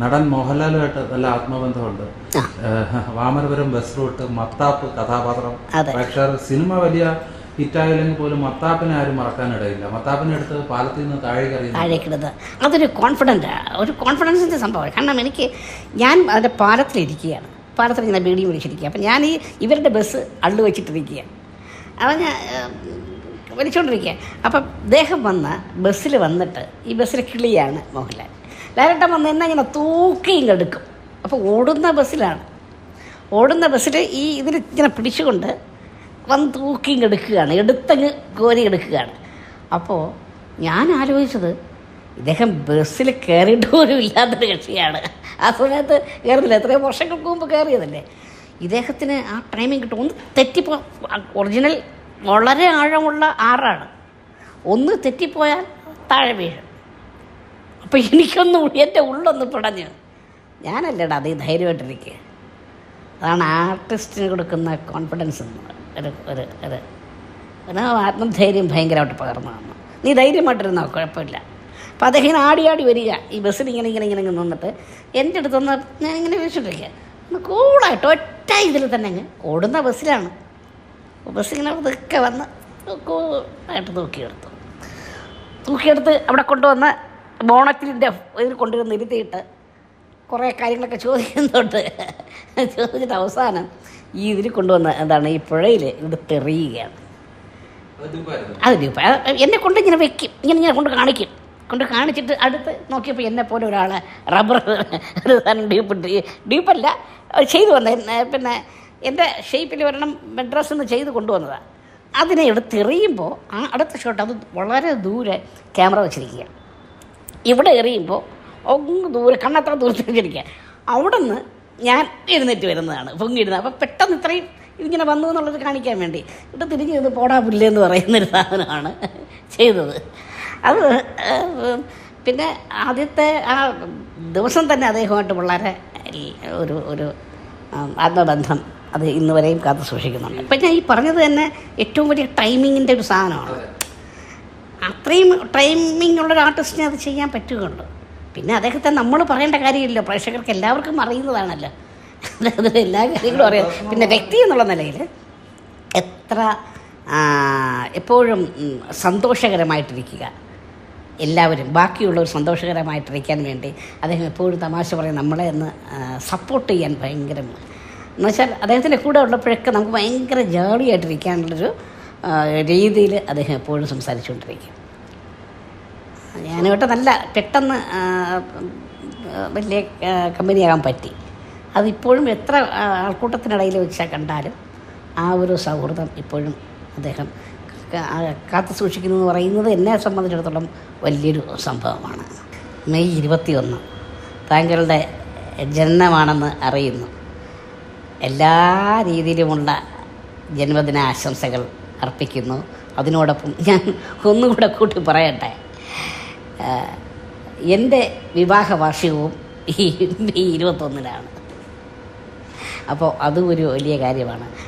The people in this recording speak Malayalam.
നടൻ മോഹൻലാലുമായിട്ട് നല്ല ആത്മബന്ധമുണ്ട്. വാമനപുരം ബസ് റൂട്ട് മത്താപ്പ് കഥാപാത്രം. പ്രേക്ഷകർ സിനിമ വലിയ ഹിറ്റായില്ലെങ്കിൽ പോലും മത്താപ്പിനെ ആരും മറക്കാനിടയില്ല. മത്താപ്പിനെ എടുത്ത് പാലത്തിൽ നിന്ന് താഴെ താഴേക്കിടുന്നത്. അതൊരു കോൺഫിഡന്റ് ഒരു കോൺഫിഡൻസിന്റെ സംഭവമാണ്. കാരണം എനിക്ക് ഞാൻ അതിന്റെ പാലത്തിലിരിക്കുകയാണ്. പാലത്തിൽ ഇങ്ങനെ ബീഡിയും വിളിച്ചിരിക്കുക അപ്പം ഞാൻ ഈ ഇവരുടെ ബസ് അള്ളു വെച്ചിട്ടിരിക്കുക അപ്പം ഞാൻ വലിച്ചുകൊണ്ടിരിക്കുക അപ്പം അദ്ദേഹം വന്ന് ബസ്സിൽ വന്നിട്ട് ഈ ബസ്സിൽ കിളിയാണ് മോഹൻലാൽ. ലാലേട്ടൻ വന്ന് തന്നെ ഇങ്ങനെ തൂക്കി കെടുക്കും അപ്പോൾ ഓടുന്ന ബസ്സിലാണ്. ഓടുന്ന ബസ്സിൽ ഈ ഇതിൽ ഇങ്ങനെ പിടിച്ചുകൊണ്ട് വന്ന് തൂക്കി കെടുക്കുകയാണ് എടുത്തങ്ങ് കോരി എടുക്കുകയാണ്. അപ്പോൾ ഞാൻ ആലോചിച്ചത് ഇദ്ദേഹം ബസ്സിൽ കയറിയിട്ട് പോലും ഇല്ലാത്തൊരു കക്ഷിയാണ്. ആ സമയത്ത് കയറുന്നില്ല എത്രയോ വർഷങ്ങൾക്ക് മുമ്പ് കയറിയതല്ലേ ഇദ്ദേഹത്തിന് ആ ടൈമിങ് കിട്ടും. ഒന്ന് തെറ്റിപ്പോ ഒറിജിനൽ വളരെ ആഴമുള്ള ആറാണ്. ഒന്ന് തെറ്റിപ്പോയാൽ താഴെ വീഴും. അപ്പം എനിക്കൊന്നും എന്റെ ഉള്ളൊന്ന് പിടഞ്ഞ്. ഞാനല്ലേടാ അത് ധൈര്യമായിട്ടിരിക്കുക അതാണ് ആർട്ടിസ്റ്റിന് കൊടുക്കുന്ന കോൺഫിഡൻസ് എന്ന് ഒരു ഒരു ഒരു. പിന്നെ ആത്മധൈര്യം ഭയങ്കരമായിട്ട് പകർന്നു തന്നു. നീ ധൈര്യമായിട്ടിരുന്നോ? കുഴപ്പമില്ല. അപ്പം അദ്ദേഹം ഇങ്ങനെ ആടി ആടി വരിക. ഈ ബസ്സിൽ ഇങ്ങനെ ഇങ്ങനെ ഇങ്ങനെ ഇങ്ങനെ നിന്നിട്ട് എന്റെ അടുത്തൊന്ന് ഞാൻ ഇങ്ങനെ വിളിച്ചിട്ടിരിക്കുക ഒന്ന് കൂളായിട്ട് ഒറ്റ ഇതിൽ തന്നെ അങ്ങ് ഓടുന്ന ബസ്സിലാണ്. ബസ്സിങ്ങനെ ഇതൊക്കെ വന്ന് കൂളായിട്ട് തൂക്കിയെടുത്തു. തൂക്കിയെടുത്ത് അവിടെ കൊണ്ടുവന്ന് ബോണറ്റിന്റെ ഇതിൽ കൊണ്ടുവന്ന് ഇരുത്തിയിട്ട് കുറേ കാര്യങ്ങളൊക്കെ ചോദിക്കുന്നുണ്ട്. ചോദിച്ചിട്ട് അവസാനം ഈ ഇതിൽ കൊണ്ടുവന്ന എന്താണ് ഈ പുഴയിൽ ഇത് തെറിയുകയാണ്. ഇപ്പം എന്നെ കൊണ്ട് ഇങ്ങനെ വെക്കും. ഇങ്ങനെ ഇങ്ങനെ കൊണ്ട് കാണിക്കും. കൊണ്ട് കാണിച്ചിട്ട് അടുത്ത് നോക്കിയപ്പോൾ എന്നെ പോലെ ഒരാളെ റബ്ബർ ഒരു സാധനം ഡീപ്പിട്ട് ഡീപ്പല്ല അത് ചെയ്തു വന്ന. പിന്നെ എന്റെ ഷേപ്പിൽ വരണം മെഡ്രസ് നിന്ന് ചെയ്ത് കൊണ്ടുവന്നതാണ് അതിനെ എടുത്തെറിയുമ്പോൾ ആ അടുത്ത ഷോട്ട് അത് വളരെ ദൂരെ ക്യാമറ വെച്ചിരിക്കുക ഇവിടെ എറിയുമ്പോൾ ഒന്ന് ദൂരെ കണ്ണത്ര ദൂരത്തേക്കിരിക്കുക അവിടെ നിന്ന് ഞാൻ എഴുന്നേറ്റ് വരുന്നതാണ് പൊങ്ങിയിരുന്നത്. അപ്പോൾ പെട്ടെന്ന് ഇത്രയും ഇതിങ്ങനെ വന്നു എന്നുള്ളത് കാണിക്കാൻ വേണ്ടി. ഇവിടെ തിരിഞ്ഞ് ഇത് പോടാ പുല്ല് എന്ന് പറയുന്നൊരു സാധനമാണ് ചെയ്തത്. അത് പിന്നെ ആദ്യത്തെ ആ ദിവസം തന്നെ അദ്ദേഹമായിട്ട് വളരെ ഒരു ഒരു ആത്മബന്ധം അത് ഇന്ന് വരെയും കാത്തു സൂക്ഷിക്കുന്നുണ്ട്. അപ്പം ഞാൻ ഈ പറഞ്ഞത് തന്നെ ഏറ്റവും വലിയ ടൈമിങ്ങിന്റെ ഒരു സാധനമാണ്. അത്രയും ടൈമിംഗ് ഉള്ള ഒരു ആർട്ടിസ്റ്റിനെ അത് ചെയ്യാൻ പറ്റുകയുള്ളൂ. പിന്നെ അദ്ദേഹത്തെ നമ്മൾ പറയേണ്ട കാര്യമില്ല. പ്രേക്ഷകർക്ക് എല്ലാവർക്കും അറിയുന്നതാണല്ലോ. അദ്ദേഹത്തിന് എല്ലാ കാര്യങ്ങളും അറിയാം. പിന്നെ വ്യക്തി എന്നുള്ള നിലയിൽ എത്ര എപ്പോഴും സന്തോഷകരമായിട്ടിരിക്കുക. എല്ലാവരും ബാക്കിയുള്ളവർ സന്തോഷകരമായിട്ടിരിക്കാൻ വേണ്ടി അദ്ദേഹം എപ്പോഴും തമാശ പറയും നമ്മളെ ഒന്ന് സപ്പോർട്ട് ചെയ്യാൻ ഭയങ്കര എന്നുവെച്ചാൽ അദ്ദേഹത്തിന്റെ കൂടെ ഉള്ളപ്പോഴൊക്കെ നമുക്ക് ഭയങ്കര ജാളിയായിട്ടിരിക്കാനുള്ളൊരു രീതിയിൽ അദ്ദേഹം എപ്പോഴും സംസാരിച്ചുകൊണ്ടിരിക്കും. ഞാനുമായിട്ട് നല്ല പെട്ടെന്ന് വലിയ കമ്പനിയാകാൻ പറ്റി. അതിപ്പോഴും എത്ര ആൾക്കൂട്ടത്തിനിടയിൽ വെച്ചാൽ കണ്ടാലും ആ ഒരു സൗഹൃദം ഇപ്പോഴും അദ്ദേഹം കാത്തു സൂക്ഷിക്കുന്നു എന്ന് പറയുന്നത് എന്നെ സംബന്ധിച്ചിടത്തോളം വലിയൊരു സംഭവമാണ്. മെയ് ഇരുപത്തിയൊന്ന് താങ്കളുടെ ജനനമാണെന്ന് അറിയുന്നു. എല്ലാ രീതിയിലുമുള്ള ജന്മദിന ആശംസകൾ അർപ്പിക്കുന്നു. അതിനോടൊപ്പം ഞാൻ ഒന്നുകൂടെ കൂട്ടി പറയട്ടെ. എന്റെ വിവാഹ വാർഷികവും ഈ ഇരുപത്തൊന്നിനാണ്. അപ്പോൾ അതും ഒരു വലിയ കാര്യമാണ്.